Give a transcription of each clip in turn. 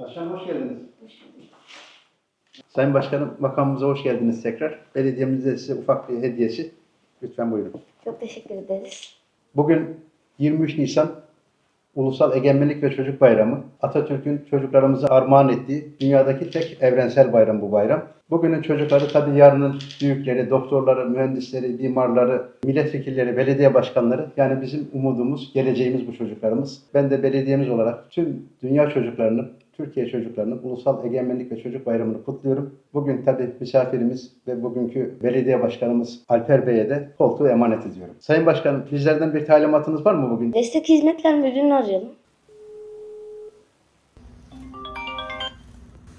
Başkanım hoş geldiniz. Sayın Başkanım makamımıza hoş geldiniz tekrar. Belediyemizde size ufak bir hediyesi. Lütfen buyurun. Çok teşekkür ederiz. Bugün 23 Nisan Ulusal Egemenlik ve Çocuk Bayramı. Atatürk'ün çocuklarımıza armağan ettiği dünyadaki tek evrensel bayram bu bayram. Bugünün çocukları tabii yarının büyükleri, doktorları, mühendisleri, mimarları, milletvekilleri, belediye başkanları. Yani bizim umudumuz, geleceğimiz bu çocuklarımız. Ben de belediyemiz olarak tüm dünya çocuklarının, Türkiye çocuklarının Ulusal Egemenlik ve Çocuk Bayramı'nı kutluyorum. Bugün tabii misafirimiz ve bugünkü belediye başkanımız Alper Bey'e de koltuğu emanet ediyorum. Sayın Başkanım bizlerden bir talimatınız var mı bugün? Destek Hizmetler Müdürünü arayalım.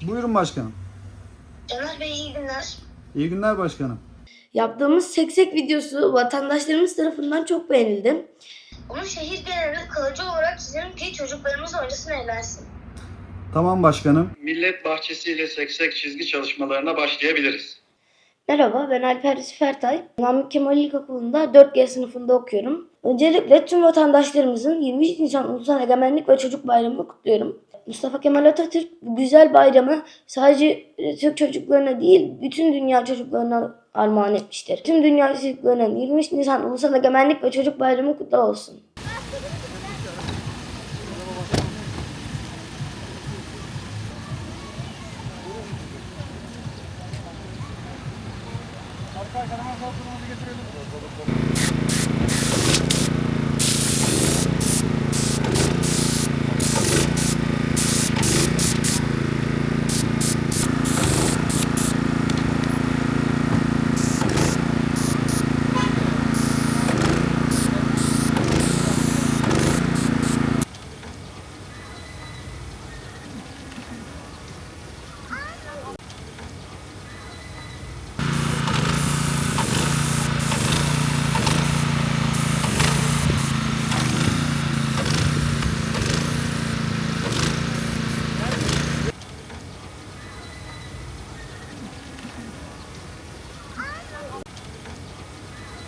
Buyurun başkanım. Caner Bey iyi günler. İyi günler başkanım. Yaptığımız seksek videosu vatandaşlarımız tarafından çok beğenildi. Bunu şehir genelinde kalıcı olarak çizelim ki çocuklarımız oynasın eğlensin. Tamam başkanım. Millet bahçesiyle seksek çizgi çalışmalarına başlayabiliriz. Merhaba ben Alper Yusuf Ertay. Namık Kemal İlkokulu'nda 4G sınıfında okuyorum. Öncelikle tüm vatandaşlarımızın 23 Nisan Ulusal Egemenlik ve Çocuk Bayramı'nı kutluyorum. Mustafa Kemal Atatürk bu güzel bayramı sadece e, Türk çocuklarına değil bütün dünya çocuklarına armağan etmiştir. Tüm dünya çocuklarının 23 Nisan Ulusal Egemenlik ve Çocuk Bayramı kutlu olsun. Arkadaşlar hemen sol kurumuzu getirelim.